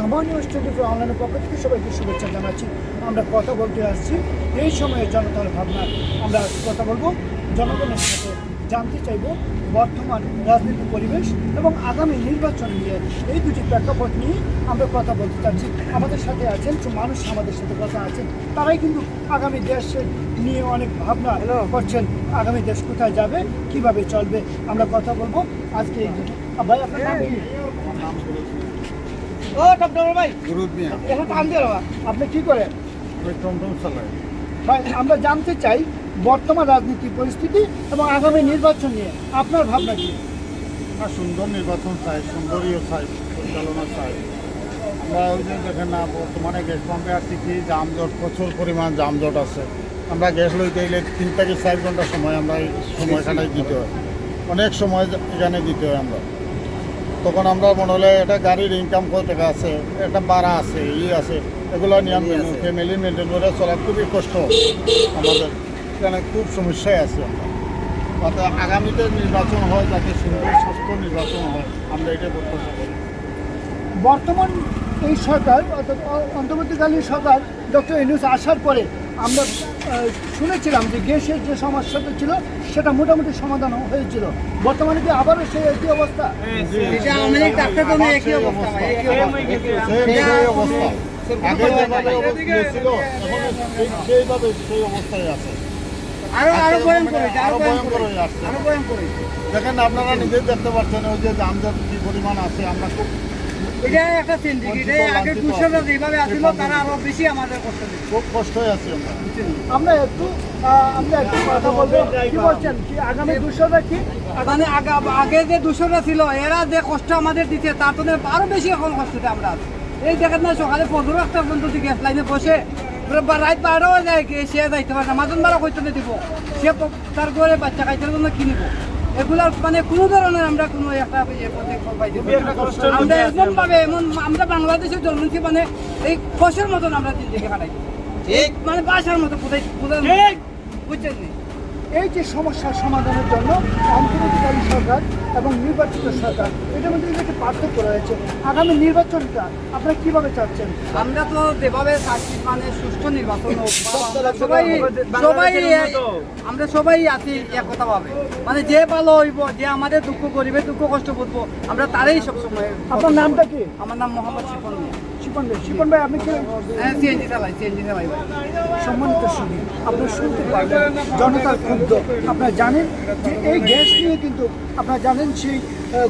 সময় news twenty four অনলাইনের পক্ষ থেকে সবাইকে শুভেচ্ছা জানাচ্ছি। আমরা কথা বলতে আসছি। এই সময়ে জনতার ভাবনা আমরা কথা বলব জনগণের সাথে জানতে চাইব বর্তমান রাজনৈতিক পরিবেশ এবং আগামী নির্বাচন নিয়ে। এই দুটি প্রেক্ষাপট নিয়ে আমরা কথা বলতে চাচ্ছি। আমাদের সাথে আছেন কিছু মানুষ আমাদের সাথে কথা আছেন তারাই কিন্তু আগামী দেশের নিয়ে অনেক ভাবনা করছেন। আগামী দেশ কোথায় যাবে কীভাবে চলবে আমরা কথা বলব। আজকে ভাই আপনার নাম কি? ও ডক্টর ভাই। মিয়া। এখন টান দিয়ে আপনি কি করে ওই টমটম চালায়। ভাই আমরা জানতে চাই বর্তমান রাজনীতি পরিস্থিতি এবং আগামী নির্বাচন নিয়ে। আপনার ভাবনা কি? সুন্দর নির্বাচন চাই সুন্দরীয় চাই পরিচালনা চাই। আমরা ওই যে দেখেন না বর্তমানে গ্যাস পাম্পে আসছি কি যানজট প্রচুর পরিমাণ যানজট আছে। আমরা গ্যাস লইতে গেলে তিন থেকে চার ঘণ্টা সময় আমরা সময়খানে দিতে হয়। অনেক সময় এখানে দিতে হয় আমরা। তখন আমরা মনে হলে এটা গাড়ির ইনকাম কত টাকা আছে একটা ভাড়া আছে ই আছে এগুলো নিয়ে ফ্যামিলি মেনটেন করে চলা খুবই কষ্ট আমাদের। এখানে খুব সমস্যায় আছে আমরা। অর্থাৎ আগামীতে নির্বাচন হয় যাতে সুন্দর সুস্থ নির্বাচন হয় আমরা এটা প্রত্যাশা করি। বর্তমান এই সরকার অর্থাৎ অন্তর্বর্তীকালীন সরকার ডক্টর ইনুস আসার পরে আমরা শুনেছিলাম যে গ্যাসের যে সমস্যাটা ছিল সেটা মোটামুটি সমাধান হয়েছিল। বর্তমানে কি আবারও সেই একই অবস্থা? সেই অবস্থা আগে যেভাবে অবস্থা ছিল এখন সেই- সেইভাবে সেই অবস্থায় আছে। আরও আরও ভয়ঙ্কর হয়েছে, আরও আসছে। আরও হয়েছে। দেখেন আপনারা নিজেই দেখতে পাচ্ছেন ওই যে যানজট কি পরিমাণ আছে আমরা খুব এটা একটা এটা আগে দুশোটা। যেভাবে আসছিল তারা আরও বেশি আমাদের কষ্ট দিচ্ছে। খুব কষ্টই আছি আমরা। আমরা একটু আমরা একটু কথা বলব। কি বলছেন? কি আগামী দুশোটা কি? মানে আগে যে দুশোটা ছিল এরা যে কষ্ট আমাদের দিচ্ছে তার তো আরও বেশি এখন কষ্টতে আমরা আছি। এই দেখেন না সকালে পনেরো একটা পর্যন্ত গ্যাস লাইনে বসে রাত বারোও যায় কি সে যাইতে পারে না মাজন বারো কইতে দিব। সে তার ঘরে বাচ্চা খাইতে জন্য কিনিব। এগুলার মানে কোনো ধরনের আমরা কোনো একটা ইয়ে। আমরা এমন ভাবে এমন আমরা বাংলাদেশে জন্মেছি মানে এই কষের মতন আমরা দিন থেকে কাটাই মানে বাসার মতো কোথায় বুঝছেন? এই যে সমস্যার সমাধানের জন্য অন্তর্বর্তীকালীন সরকার এবং নির্বাচিত সরকার এটার মধ্যে কিন্তু একটা পার্থক্য রয়েছে আগামী নির্বাচনটা আপনারা কীভাবে চাচ্ছেন? আমরা তো যেভাবে চাচ্ছি মানে সুষ্ঠু নির্বাচন হোক আমরা সবাই সবাই আমরা সবাই আছি একতা ভাবে। মানে যে ভালো হইব যে আমাদের দুঃখ গরিবের দুঃখ কষ্ট বুঝব আমরা তারাই সবসময় আপনার নামটা কি? আমার নাম মোহাম্মদ মিয়া। শিপন ভাই শিপন ভাই আপনি কি? হ্যাঁ সিএনজি চালাই সিএনজি চালাই সম্মানিত শুনি আপনারা শুনতে পারবেন জনতার ক্ষুব্ধ। আপনারা জানেন যে এই গ্যাস নিয়ে কিন্তু আপনারা জানেন সেই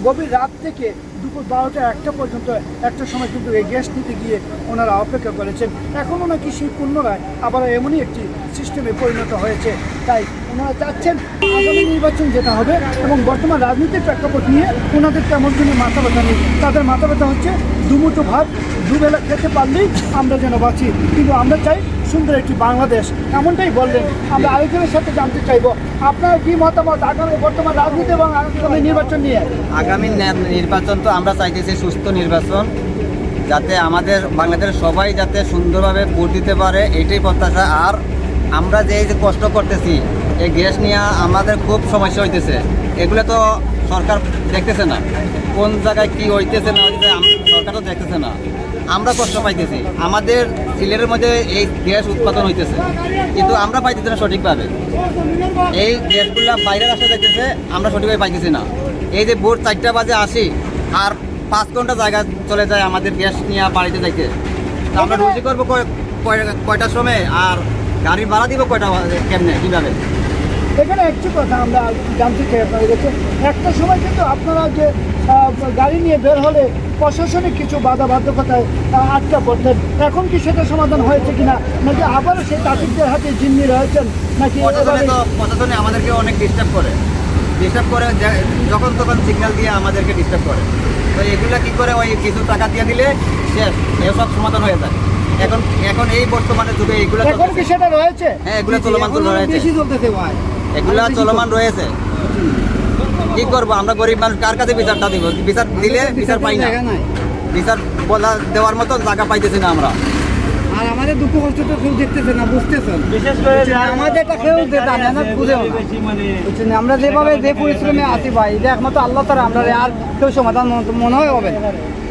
গভীর রাত থেকে দুপুর বারোটা একটা পর্যন্ত একটা সময় কিন্তু এই গ্যাস নিতে গিয়ে ওনারা অপেক্ষা করেছেন। এখনও নাকি সেই পুনরায় আবার এমনই একটি সিস্টেমে পরিণত হয়েছে। তাই ওনারা চাচ্ছেন আগামী নির্বাচন যেটা হবে এবং বর্তমান রাজনীতির প্রেক্ষাপট নিয়ে ওনাদের তেমন কোনো মাথা ব্যথা নেই। তাদের মাথা ব্যথা হচ্ছে দুমুঠো ভাত, দুবেলা খেতে পারলেই আমরা যেন বাঁচি। কিন্তু আমরা চাই সুন্দর একটি বাংলাদেশ। এমনটাই বললেন। আমরা আরেকজনের সাথে জানতে চাইব, আপনার কি মতামত আগামী বর্তমান রাজনীতি এবং আগামী নির্বাচন নিয়ে? আগামী নির্বাচন তো আমরা চাইতেছি সুস্থ নির্বাচন, যাতে আমাদের বাংলাদেশের সবাই যাতে সুন্দরভাবে ভোট দিতে পারে, এটাই প্রত্যাশা। আর আমরা যে কষ্ট করতেছি এই গ্যাস নিয়ে আমাদের খুব সমস্যা হইতেছে। এগুলো তো সরকার দেখতেছে না। কোন জায়গায় কি হইতেছে না হইতেছে সরকার তো দেখতেছে না। আমরা কষ্ট পাইতেছি। আমাদের সিলেটের মধ্যে এই গ্যাস উৎপাদন হইতেছে। কিন্তু আমরা পাইতেছি না সঠিকভাবে। এই গ্যাসগুলো বাইরের রাস্তা দেখতেছে, আমরা সঠিকভাবে পাইতেছি না। এই যে ভোর চারটা বাজে আসি আর পাঁচ ঘণ্টা জায়গা চলে যায় আমাদের গ্যাস নিয়ে বাড়িতে যাইতে। আমরা রুজি করব কয়- কয়- কয়টার সময়? আর গাড়ির ভাড়া দিব কয়টা কেমনে, কীভাবে? এখানে একটি কথা আমরা জানতে চাই আপনাদের কাছে। একটা সময় কিন্তু আপনারা যে গাড়ি নিয়ে বের হলে প্রশাসনিক কিছু বাধা বাধ্যকতায় আটকা পড়তেন। এখন কি সেটা সমাধান হয়েছে কিনা? নাকি আবারও সেই তাঁতিকদের হাতে জিম্মি রয়েছেন? নাকি প্রশাসনে আমাদেরকে অনেক ডিস্টার্ব করে। ডিস্টার্ব করে যখন তখন সিগন্যাল দিয়ে আমাদেরকে ডিস্টার্ব করে। তো এগুলা কি করে ওই কিছু টাকা দিয়ে দিলে শেষ এসব সমাধান হয়ে যায়। এখন এখন এই বর্তমানে যুগে এইগুলো এখন কি সেটা রয়েছে? হ্যাঁ এগুলো চলমান রয়েছে বেশি চলতেছে ভাই। এগুলা চলমান রয়েছে। কি করব? আমরা গরিব মানুষ কার কাছে বিচারটা দিব? বিচার দিলে বিচার পাই না। নাই। বিচার বলা দেওয়ার মতো জায়গা পাইতেছি না আমরা। আর আমাদের দুঃখ কষ্ট তো কেউ দেখতেছে না বুঝতেছেন? বিশেষ করে আমাদেরটা কেউ জানে না বুঝেও না। আমরা যেভাবে যে পরিশ্রমে আছি ভাই এটা একমাত্র আল্লাহ তারা আমরা আর কেউ সমাধান মনে- মনে হয় হবে না।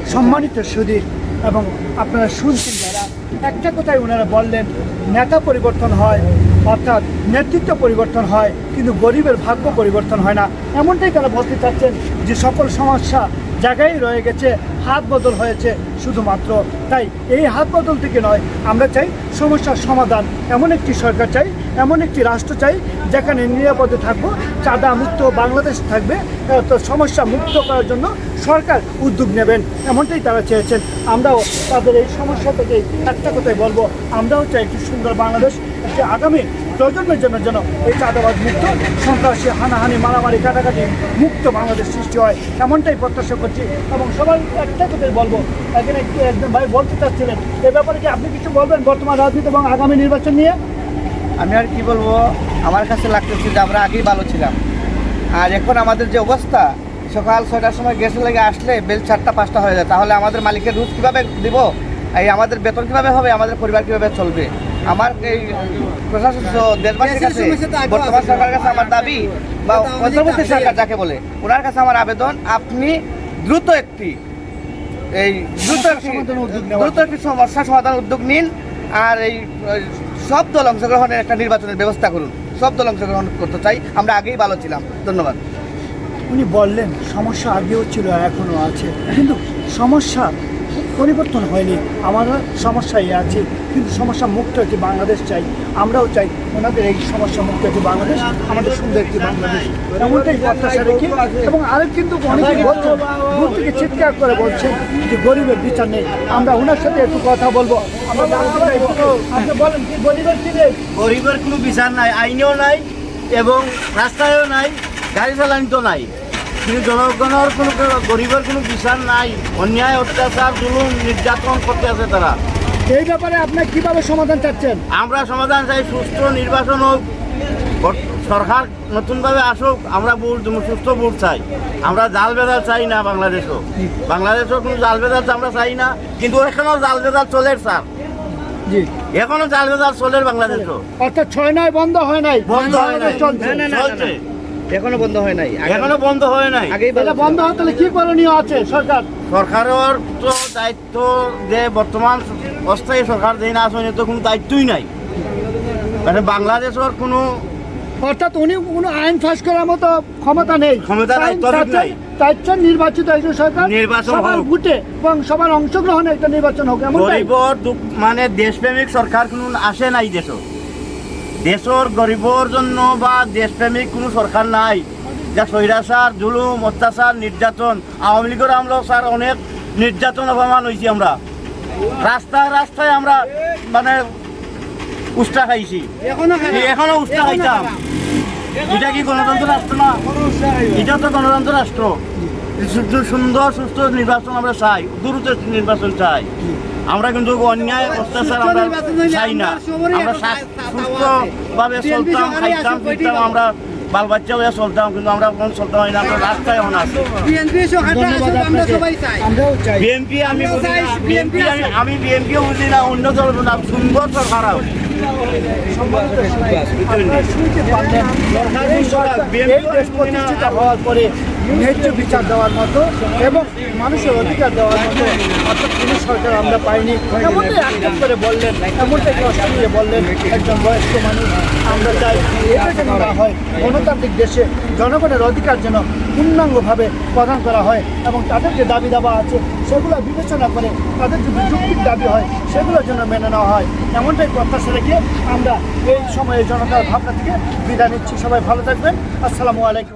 সম্মানিত সুদী এবং আপনারা শুনছেন যারা, একটা কথাই ওনারা বললেন, নেতা পরিবর্তন হয়, অর্থাৎ নেতৃত্ব পরিবর্তন হয়, কিন্তু গরিবের ভাগ্য পরিবর্তন হয় না। এমনটাই তারা বলতে চাচ্ছেন যে সকল সমস্যা জায়গায় রয়ে গেছে, হাত বদল হয়েছে শুধুমাত্র। তাই এই হাত বদল থেকে নয়, আমরা চাই সমস্যার সমাধান। এমন একটি সরকার চাই এমন একটি রাষ্ট্র চাই, যেখানে নিরাপদে থাকব, চাঁদা মুক্ত বাংলাদেশ থাকবে তো সমস্যা মুক্ত করার জন্য সরকার উদ্যোগ নেবেন, এমনটাই তারা চেয়েছেন। আমরাও তাদের এই সমস্যা থেকে একটা কথাই বলব, আমরাও চাই একটি সুন্দর বাংলাদেশ, একটি আগামী প্রজন্মের জন্য যেন এই চাঁদাবাদ মুক্ত, সন্ত্রাসী হানাহানি মারামারি কাটাকাটি মুক্ত বাংলাদেশ সৃষ্টি হয়, এমনটাই প্রত্যাশা করছি। এবং সবাই একটা কথাই বলব, এখানে একজন ভাই বলতে চাচ্ছিলেন, এ ব্যাপারে কি আপনি কিছু বলবেন বর্তমান রাজনীতি এবং আগামী নির্বাচন নিয়ে? আমি আর কি বলব আমার কাছে লাগতেছে যে আমরা আগেই ভালো ছিলাম। আর এখন আমাদের যে অবস্থা সকাল ছয়টার সময় গ্যাসের লেগে আসলে বেল চারটা পাঁচটা হয়ে যায়। তাহলে আমাদের মালিকের রুজ কীভাবে দিব? এই আমাদের বেতন কীভাবে হবে? আমাদের পরিবার কীভাবে চলবে? আমার এই প্রশাসন দেশবাসীর কাছে বর্তমান সরকারের কাছে আমার দাবি বা অন্তর্বর্তী সরকার যাকে বলে ওনার কাছে আমার আবেদন আপনি দ্রুত একটি এই দ্রুত দ্রুত একটি সমস্যা সমাধান উদ্যোগ নিন। আর এই সব দল অংশগ্রহণের একটা নির্বাচনের ব্যবস্থা করুন। সব দল অংশগ্রহণ করতে চাই। আমরা আগেই ভালো ছিলাম। ধন্যবাদ। উনি বললেন, সমস্যা আগেও ছিল, এখনও আছে। কিন্তু সমস্যা পরিবর্তন হয়নি। আমরা সমস্যায় আছে, কিন্তু সমস্যা মুক্ত একটি বাংলাদেশ চাই। আমরাও চাই ওনাদের এই সমস্যা মুক্ত একটি বাংলাদেশ, আমাদের সুন্দর একটি বাংলাদেশ। এমনটাই প্রত্যাশা রেখে এবং আরেক কিন্তু অনেকে বলছেন, দূর থেকে চিৎকার করে বলছেন যে গরিবের বিচার নেই। আমরা ওনার সাথে একটু কথা বলব। আমরা বলেন গরিবের গরিবের কোনো বিচার নাই, আইনেও নাই এবং রাস্তায়ও নাই, গাড়ি চালানিতেও নাই। কিন্তু জনগণের কোনো গরিবের কোনো বিচার নাই। অন্যায় অত্যাচার জুলুম নির্যাতন করতে আছে তারা এই ব্যাপারে আপনি কীভাবে সমাধান চাচ্ছেন? আমরা সমাধান চাই সুস্থ নির্বাচন হোক সরকার নতুনভাবে আসুক আমরা ভোট সুস্থ ভোট চাই। আমরা জাল বেদাল চাই না বাংলাদেশও বাংলাদেশও কোনো জাল বেদাল আমরা চাই না কিন্তু এখনও জাল বেদাল চলে স্যার। জি। এখনও জাল বেদাল চলে বাংলাদেশও অর্থাৎ ছয় নয় বন্ধ হয় নাই। বন্ধ হয় নাই। চলছে। চলছে এখনও বন্ধ হয় নাই। এখনও বন্ধ হয় নাই। ভালো বন্ধ হতে হলে কি করণীয় আছে সরকার? সরকারের তো দায়িত্ব যে বর্তমান অস্থায়ী সরকার যে না আসলে তো কোনো দায়িত্বই নাই। মানে বাংলাদেশের কোনো অর্থাৎ উনি কোনো আইন ফাঁস করার মতো ক্ষমতা নেই। ক্ষমতা নাই। চাচ্ছেন নির্বাচিত একজন সরকার। নির্বাচন সবার হোক। ভোটে এবং সবার অংশগ্রহণে একটা নির্বাচন হোক এমন মানে দেশপ্রেমিক সরকার কোনো আসে নাই দেশ। দেশের গরিবর জন্য বা দেশপ্রেমিক কোনো সরকার নাই। যা স্বৈরাচার জুলুম অত্যাচার নির্যাতন আওয়ামী লীগের আমরা স্যার অনেক নির্যাতন অপমান হয়েছি আমরা। রাস্তায় রাস্তায় আমরা মানে উষ্টা খাইছি। এখনও উষ্টা খাইতাম। এটা কি গণতন্ত্র রাষ্ট্র না? এটা তো গণতন্ত্র রাষ্ট্র। সুন্দর সুস্থ নির্বাচন আমরা চাই। দ্রুত নির্বাচন চাই। আমরা কিন্তু অন্যায় অত্যাচার আমরা চাই না। আমরা সবারই আমরা একটা সা- চাওয়া সুস্থ আছে। ভাবে PNP চলতাম খাইতাম পিতাম আমরা বাল বাচ্চা হয়ে চলতাম কিন্তু আমরা কোন চলতাম হয় না আমরা রাস্তায় এখন আছি। বিএনপি বিএনপি আমি বুঝি না বিএনপি আমি আমি বিএনপিও বুঝি না অন্য দল না সুন্দর সরকার প্রতিষ্ঠিত হওয়ার পরে ন্যায্য বিচার দেওয়ার মতো এবং মানুষের অধিকার দেওয়ার মতো অর্থাৎ কোনো সরকার আমরা পাইনি। এমনটাই আক্ষেপ করে বললেন, এমনটাই নিয়ে বললেন একজন বয়স্ক মানুষ। আমরা চাই এটা যেন না হয়, গণতান্ত্রিক দেশে জনগণের অধিকার যেন পূর্ণাঙ্গভাবে প্রদান করা হয় এবং তাদের যে দাবি দাবা আছে, সেগুলো বিবেচনা করে তাদের যদি যুক্তির দাবি হয় সেগুলোর জন্য মেনে নেওয়া হয়। এমনটাই প্রত্যাশা রেখে আমরা এই সময়ে জনতার ভাবনা থেকে বিদায় নিচ্ছি। সবাই ভালো থাকবেন। আসসালামু আলাইকুম।